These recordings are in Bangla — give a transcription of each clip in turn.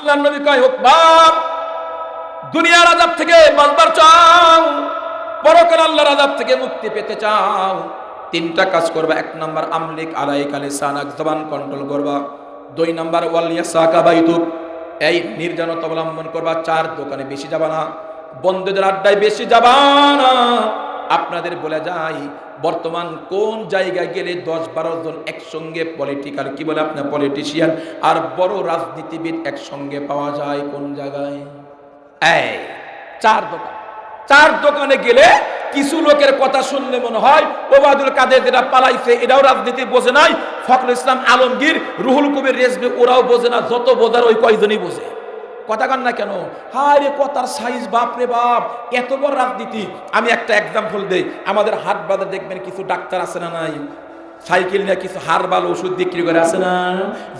আল্লাহ নবী কয়, হোক বাপ, দুনিয়ার আজাব থেকে বাঁচবার চাও পরকাল আল্লাহর আজাব থেকে মুক্তি পেতে চাও। তিনটা কাজ করবা, এক নাম্বার আমলিক আলাই কালে সানাক জবান কন্ট্রোল করবা। দুই নাম্বার ওয়ালিয়া সাকা বাইতুক, এই নির্জনতা অবলম্বন করবা, চার দোকানে বেশি যাবা না। বন্ধুদের আড্ডায় বেশি যাবা না। আপনাদের বলে যাই, বর্তমান কোন জায়গায় গেলে দশ বারো জন একসঙ্গে পলিটিক্যাল কি বলে আপনার পলিটিশিয়ান আর বড় রাজনীতিবিদ একসঙ্গে পাওয়া যায় কোন জায়গায়? চার দোকান। চার দোকানে গেলে কিছু লোকের কথা শুনলে মনে হয়, ওবায়দুল কাদের যেটা পালাইছে এটাও রাজনীতি বোঝে নাই, ফখরুল ইসলাম আলমগীর, রুহুল কবির রেজবে ওরাও বোঝে না, যত বোঝার ওই কয়জনই বোঝে। কথা কান না কেন? হায় কথার সাইজ, বাপ রে বাপ, এত বড় রাজনীতি। আমি একটা এক্সাম্পল দেই। আমাদের হাট বাজার দেখবেন কিছু ডাক্তার আছে না নাই? সাইকেল নিয়ে কিছু হারবাল ওষুধ বিক্রি করে আছে না?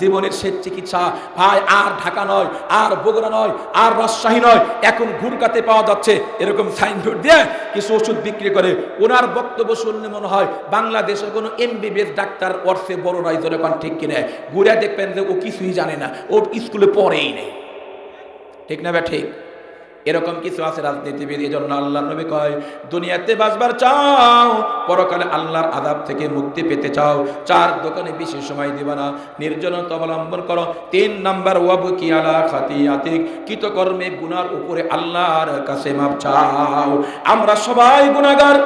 জীবনের শেষ চিকিৎসা। ভাই, আর ঢাকা নয়, আর বগুড়া নয়, আর রাজশাহী নয়, এখন ঘুরকাতে পাওয়া যাচ্ছে। এরকম সাইনবোর্ড দিয়ে কিছু ওষুধ বিক্রি করে। ওনার বক্তব্য শুনলে মনে হয় বাংলাদেশের কোনো এমবিবিএস ডাক্তার অর্থে বড় নয় যখন ঠিক কিনে। ঘুরে দেখবেন যে ও কিছুই জানে না। ও স্কুলে পড়েই নেই। ঠিক না বে ঠিক এরকম কিছু আছে রাজনীতিবিদ এই জন্য আল্লাহ নবী কয়, দুনিয়াতে বাঁচবার চাও, পরকালে আল্লাহর আদাব থেকে মুক্তি পেতে চাও, চার দোকানে বেশি সময় দিবা না, নির্জনতা অবলম্বন করো, তিন নাম্বার, ওয়াবু কি আলা খাতি আতিক কৃতকর্মে গুনার উপরে আল্লাহর কাছে মাপ চাও। আমরা সবাই গুণাগার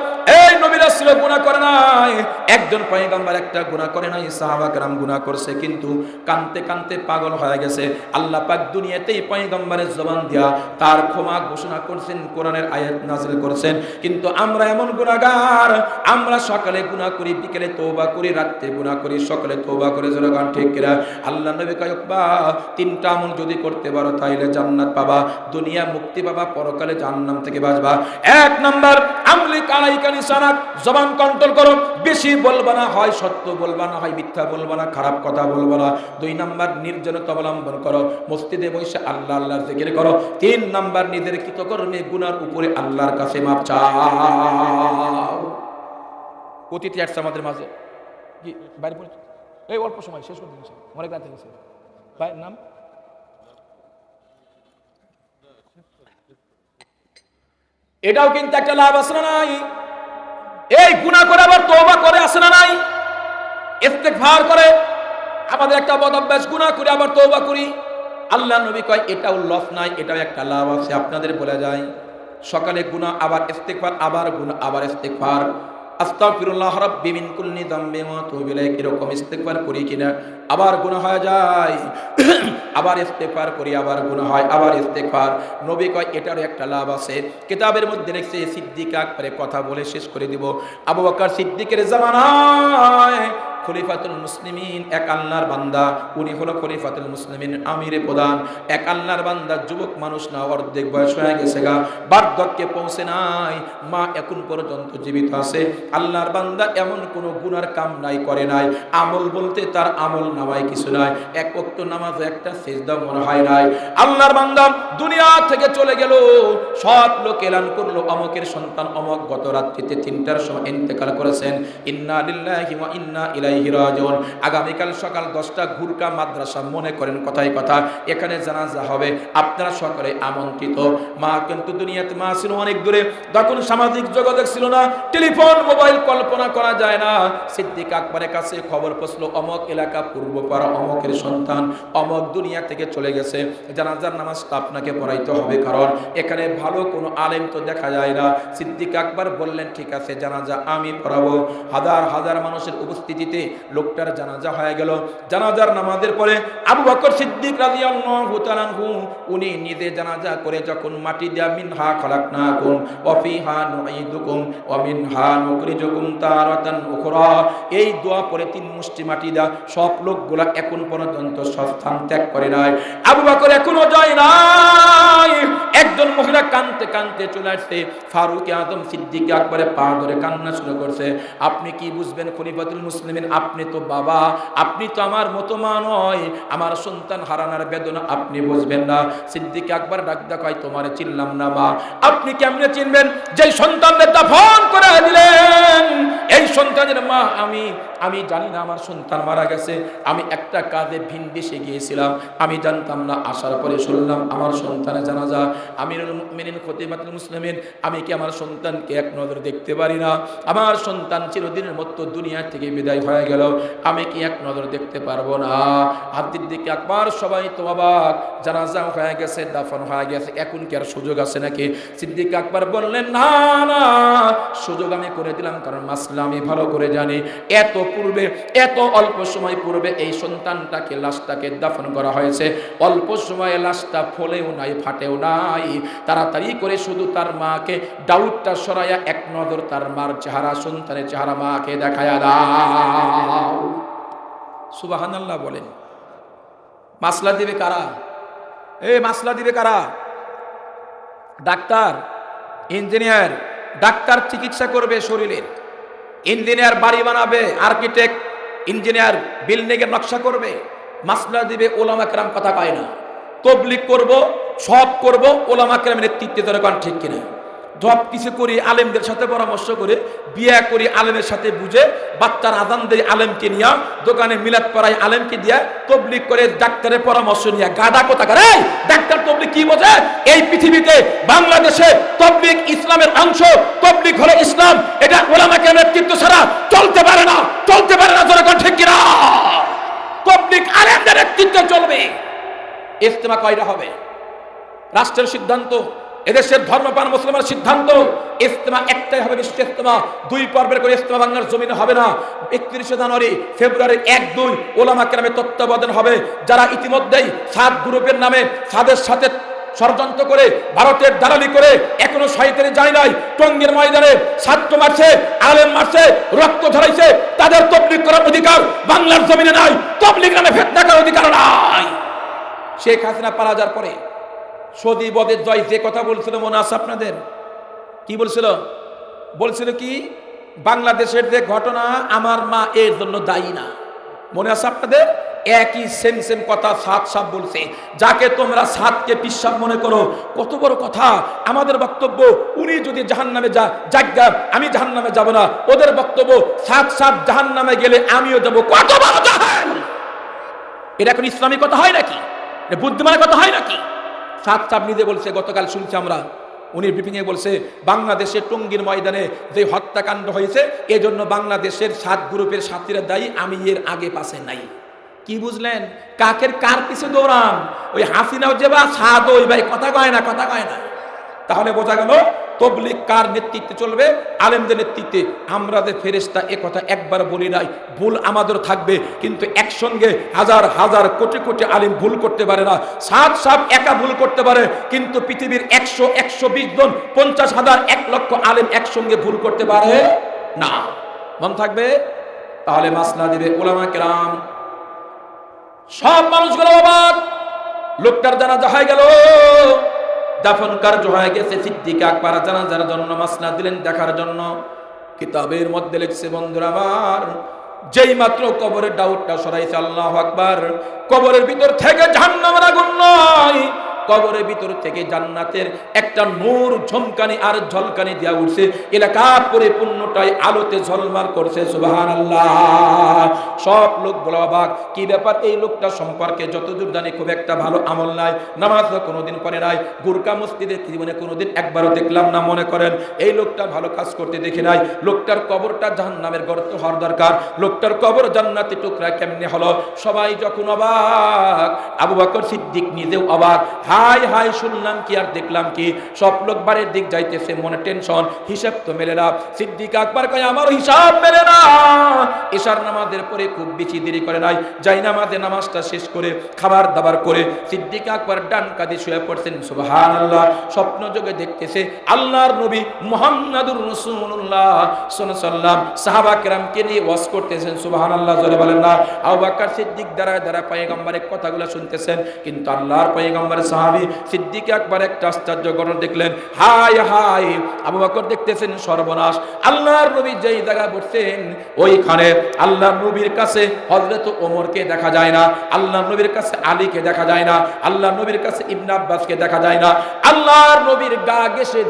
এই নবীরা ছিল গুণা করে নাই, একজন পয়গাম্বার একটা গুণা করে নাই, সাহাবা গ্রাম গুণা করছে, কিন্তু কানতে কানতে পাগল হয়ে গেছে, আল্লাহ পাক দুনিয়াতেই পয়গাম্বারের জবান দিয়া তার ক্ষমা ঘোষণা করছেন, কোরআনের আয়াত নাযিল করেছেন। কিন্তু আমরা এমন গুনাহগার, আমরা সকালে গুনাহ করি, বিকেলে তওবা করি রাতে গুনাহ করি, সকালে তওবা করে, জনগণ ঠিক কিনা? আল্লাহ নবী কয় বা তিনটা আমল যদি করতে পারো তাইলে জান্নাত পাবা, দুনিয়া মুক্তি পাবা, পরকালে জাহান্নাম থেকে বাঁচবা। এক নাম্বার আমলি কালাইকা নিসানাত জবান কন্ট্রোল করো, বেশি বলবা না, হয় সত্য বলবা না, হয় মিথ্যা বলবা না, খারাপ কথা বলবা না। দুই নাম্বার, নির্জনতা অবলম্বন করো, মসজিদে বসে আল্লাহ আল্লাহ জিকির করো। তিন নাম্বার নিজের কৃতকর্মে গুনার উপরে আল্লাহর কাছে মাপ চাও। অতিথি আসছে আমাদের মাঝে। কি, বাইরে এই অল্প সময়, শেষ করে দিন অনেক রাতে গেছে ভাইয়ের নাম? এটাও কিন্তু একটা লাভ আছে না নাই? এই গুণা করে আবার তওবা করে আসে না নাই? ইস্তেগফার করে। আমাদের একটা বদ অভ্যাস গুণা করে আবার তওবা করি। আল্লাহ নবী কয়, এটাও লস নাই, এটাও একটা লাভ আছে। আপনাদের বলে যায়, সকালে গুণা আবার ইস্তেগফার, আবার গুণা আবার ইস্তেগফার। আস্তাগফিরুল্লাহ কিনা আবার হয়ে যায়। আবার আবার হয়, আবার নবী কয়, এটারও একটা লাভ আছে। কিতাবের মধ্যে কথা বলে শেষ করে দিব। সিদ্দিকের জামানায় খলিফাতুল মুসলিমিন, এক আল্লাহর বান্দা। উনি হলো খলিফাতুল মুসলিমিন আমিরে প্রধান। এক আল্লাহর বান্দা, যুবক মানুষ না, অর্ধেক বয়স হয়ে গেছে গা। বার্ধক্যে পৌঁছে নাই, মা এখন পর্যন্ত জীবিত আছে। আল্লাহর বান্দা এমন কোনো গুনার কাম নাই, করে নাই। আমল বলতে তার আমল নামাই কিছু নাই। এক ওয়াক্ত নামাজ একটা সেজদা মনে হয় নাই। আল্লাহর বান্দা দুনিয়া থেকে চলে গেল। সব লোক এলান করল, অমকের সন্তান অমক গত রাত্রিতে তিনটার সময় ইন্তেকাল করেছেন। ইন্না লিল্লাহি ওয়া ইন্না ইলাইহি আগামীকাল সকাল 10টা ঘুরকা মাদ্রাসা, মনে করেন কথাই কথা, এখানে জানাজা হবে, আপনারা সকলে আমন্ত্রিত। মা কিন্তু দুনিয়াতে, মা ছিল অনেক দূরে, তখন সামাজিক যোগাযোগ ছিল না, টেলিফোন, মোবাইল কল্পনা করা যায় না। সিদ্দিক আকবরের কাছে খবর পৌঁছলো, অমক এলাকা পূর্বপাড়া অমকের সন্তান, অমক দুনিয়া থেকে চলে গেছে। জানাজার নামাজটা আপনাকে পড়াইতে হবে, কারণ এখানে ভালো কোনো আলেম তো দেখা যায় না। সিদ্দিক আকবর বললেন, ঠিক আছে, জানাজা আমি পড়াবো। হাজার হাজার মানুষের উপস্থিতিতে লোকটার জানাজা হয়ে গেল। জানাজার নামাজের পরে আবু বকর সিদ্দিক উনি নিজে জানাজা করে যখন মাটি দিয়া, মিনহা এই দোয়া পরে তিন মুষ্টি মাটি দা সব লোকগুলা এখন পর্যন্ত সস্থান ত্যাগ করে নাই। আবু বকর এখনও যায় নাই। একজন মহিলা কানতে কানতে চলে আসছে, ফারুক আজম সিদ্দিক আকবরে পা ধরে কান্না শুরু করছে। আপনি কি বুঝবেন খলিফাতুল মুসলিমিন? আপনি তো বাবা, আপনি তো আমার মতো মা নয়। আমার সন্তান হারানোর বেদনা আপনি বুঝবেন না। সিদ্দিক আকবর ডাক দেখায়, তোমারে চিনলাম না মা। আপনি কেমনে চিনবেন? যে সন্তানদের দাফন করে দিলেন, এই সন্তানের মা আমি আমি জানি না আমার সন্তান মারা গেছে। আমি একটা কাজে ভিন দেশে গিয়েছিলাম। আমি জানতাম না, আসার পরে শুনলাম আমার সন্তানের জানাজা। আমিরুল মুমিনিন খতিমাতুল মুসলিমিন, আমি কি আমার সন্তানকে এক নজর দেখতে পারি না? আমার সন্তান চিরদিনের মতো দুনিয়া থেকে বিদায় হয়ে গেল, আমি কি এক নজর দেখতে পারব না? হাতির দিকে একবার সবাই তো অবাক, জানাজা হয়ে গেছে, দাফন হয়ে গেছে, এখন কি আর সুযোগ আছে নাকি? সিদ্দিক আকবর বললেন, না না, সুযোগ আমি করে দিলাম, কারণ মাসলা আমি ভালো করে জানি। এত পূর্বে, এত অল্প সময় পূর্বে এই সন্তানটাকে লাশটাকে দাফন করা হয়েছে। অল্প সময়ে লাশটা ফলেও নাই, ফাটেও নাই। তাড়াতাড়ি করে শুধু তার মাকে, ডাউটটা সরাইয়া এক নজর তার মার চেহারা, সন্তানের চেহারা মাকে দেখায়া দাও। সুবাহান্লাহ বলেন। মাসলা দিবে কারা? এ মাসলা দিবে কারা? ডাক্তার, ইঞ্জিনিয়ার, ডাক্তার চিকিৎসা করবে শরীরের। ইঞ্জিনিয়ার বাড়ি বানাবে, আর্কিটেক্ট, ইঞ্জিনিয়ার বিল্ডিংয়ের নকশা করবে। মাসলা দিবে ওলামা কেরাম কথা পায় না। তবলিক করব, সব করব, ওলামা কেরামের নেতৃত্বে ধরে কারণ ঠিক কিনা? সব কিছু করি, আলেমদের সাথে পরামর্শ করে, বিয়ে করি, আলেমের সাথে বুঝে, বাচ্চার আজান দেয় আলেমকে নিয়ে, দোকানে মিলাদ পড়াই আলেমকে দিয়ে তবলিক করে ডাক্তারের পরামর্শ নিয়ে গাদা কোথা করে? ডাক্তার তবলিক কি বোঝে? এই পৃথিবীতে বাংলাদেশে তবলিক ইসলামের অংশ তবলিক হলো ইসলাম। এটা ওলামাকে নেতৃত্ব ছাড়া চলতে পারে না, চলতে পারে না জনগণ ঠিক কিনা? তবলিক আলেমদের নেতৃত্বে চলবে। ইস্তেমা কয়টা হবে? রাষ্ট্রের সিদ্ধান্ত, এদেশের ধর্মপান মুসলমানের সিদ্ধান্ত ইস্তেমা একটাই হবে বিশ্ব ইস্তেমা দুই পর্বের করে ইস্তেমা বাংলার জমিনে হবে না। একত্রিশে জানুয়ারি, ফেব্রুয়ারি এক দুই ওলামা কেরামে তত্ত্বাবধান হবে। যারা ইতিমধ্যেই সাত গ্রুপের নামে সাদের সাথে ষড়যন্ত্র করে, ভারতের দালালি করে, এখনও সাহিত্যের যায় নাই, টঙ্গের ময়দানে ছাত্র মারছে, আলেম মারছে, রক্ত ধরাইছে তাদের তবলিক করার অধিকার বাংলার জমিনে নাই। তবলিক নামে ফেতনা করার অধিকার নাই। শেখ হাসিনা যাওয়ার পরে সদি বদের জয় যে কথা বলছিল, মনে আছে আপনাদের? কি বলছিল? বলছিল কি, বাংলাদেশের যে ঘটনা আমার মা এর জন্য দায়ী না। মনে আছে আপনাদের? একই সেম সেম কথা সাত সাপ বলছে, যাকে তোমরা সাতকে পিসাব মনে করো, কত বড় কথা। আমাদের বক্তব্য, উনি যদি জাহান নামে যা যাজ্ঞা আমি জাহান নামে যাব না। ওদের বক্তব্য সাত সাত জাহান নামে গেলে আমিও যাব। কত বড় জাহান! এটা এখন ইসলামী কথা হয় নাকি? বুদ্ধিমানের কথা হয় নাকি? সাত সাপ নিজে বলছে, গতকাল শুনছি আমরা, উনি ব্রিফিংয়ে বলছে বাংলাদেশের টঙ্গীর ময়দানে যে হত্যাকাণ্ড হয়েছে, এজন্য বাংলাদেশের সাত গ্রুপের সাথীরা দায়ী, আমি এর আগে পাশে নাই। কি বুঝলেন? কাকের কার পিছু দৌড়ান? ওই হাসিনাও যে বা সাদ ওই ভাই, কথা কয় না, কথা কয় না। তাহলে বোঝা গেল তবলিক কার নেতৃত্বে চলবে? আলেমদের নেতৃত্বে। আমরা যে ফেরেস্তা এ কথা একবার বলি নাই। ভুল আমাদের থাকবে, কিন্তু একসঙ্গে হাজার হাজার, কোটি কোটি আলিম ভুল করতে পারে না। সাত সাত একা ভুল করতে পারে, কিন্তু পৃথিবীর একশো একশো বিশ জন, পঞ্চাশ হাজার, এক লক্ষ আলিম একসঙ্গে ভুল করতে পারে না। মন থাকবে? তাহলে মাসলা দিবে ওলামা কেরাম। সব মানুষগুলো অবাক। লোকটার জানাজা হয়ে গেল। দাফন কার্য হয়ে গেছে সিদ্দিক আকবর জানাজার জন্য মাসনা দিলেন দেখার জন্য। কিতাবের মধ্যে লিখছে, বন্ধুরা আমার, যেই মাত্র কবরের ডাউটটা সরাইছে আল্লাহ আকবার, কবরের ভিতর থেকে জাহান্নামের আগুন নয় কবরের ভিতর থেকে জান্নাতের একটা নূর ঝমকানি আর ঝলকানি দেওয়া উঠছে। এলাকা পরিপূর্ণটাই আলোতে ঝলমাল করছে সুবাহান আল্লাহ সব লোক বলা অবাক, কি ব্যাপার এই লোকটা সম্পর্কে যতদূর জানি খুব একটা ভালো আমল নাই, নামাজ কোনোদিন পরে নাই, গুরকা মসজিদের জীবনে কোনোদিন একবারও দেখলাম না, মনে করেন। এই লোকটা ভালো কাজ করতে দেখি নাই, লোকটার কবরটা জাহান নামের গর্ত হওয়ার দরকার, লোকটার কবর জান্নাতি টুকরা কেমনে হলো? সবাই যখন অবাক, আবু বকর সিদ্দিক নিজেও অবাক হাই হাই শুনলাম কি আর দেখলাম কি? সব লোক বাড়ির দিক যাইতেছে, মনে টেনশন, হিসাব তো মেলে না। সিদ্দিক আকবর কয় আমার হিসাব মেলে না। এশার নামাজের পরে খুব বেশি দেরি করে নাই। যাই নামাজে নামাজটা শেষ করে, খাবার দাবার করে সিদ্দিক আকবর ডান কাঁধে শুয়ে পড়ছেন। সুবহান আল্লাহ স্বপ্ন যোগে দেখতেছে আল্লাহর নবী মোহাম্মদুর রসুল্লাহ সাল্লাম সাহাবা কেরামকে নিয়ে ওয়াজ করতেছেন। সুবহান আল্লাহ জোরে বলেন না। আবু বকর সিদ্দিক দ্বারা দ্বারা পয়গম্বরের কথাগুলো শুনতেছেন, কিন্তু আল্লাহর পয়গম্বরের সাহাবা একবার একটা আশ্চর্য দেখলেন। আবু বকর দেখতেছেন সর্বনাশ। আল্লাহর নবী যেই জায়গা বসছেন ওইখানে আল্লাহর নবীর কাছে হযরত ওমরকে দেখা যায় না নবীর কাছে আলীকে দেখা যায় না নবীর কাছে আব্বাসকে দেখা যায় না। আল্লাহর নবীর গা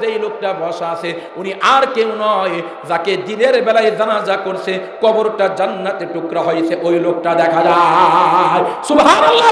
যেই লোকটা বসা আছে, উনি আর কেউ নয়, যাকে দিনের বেলায় জানাজা করছে, কবরটা জান্নাতে টুকরা হয়েছে, ওই লোকটা দেখা যায়। সুবহানাল্লাহ।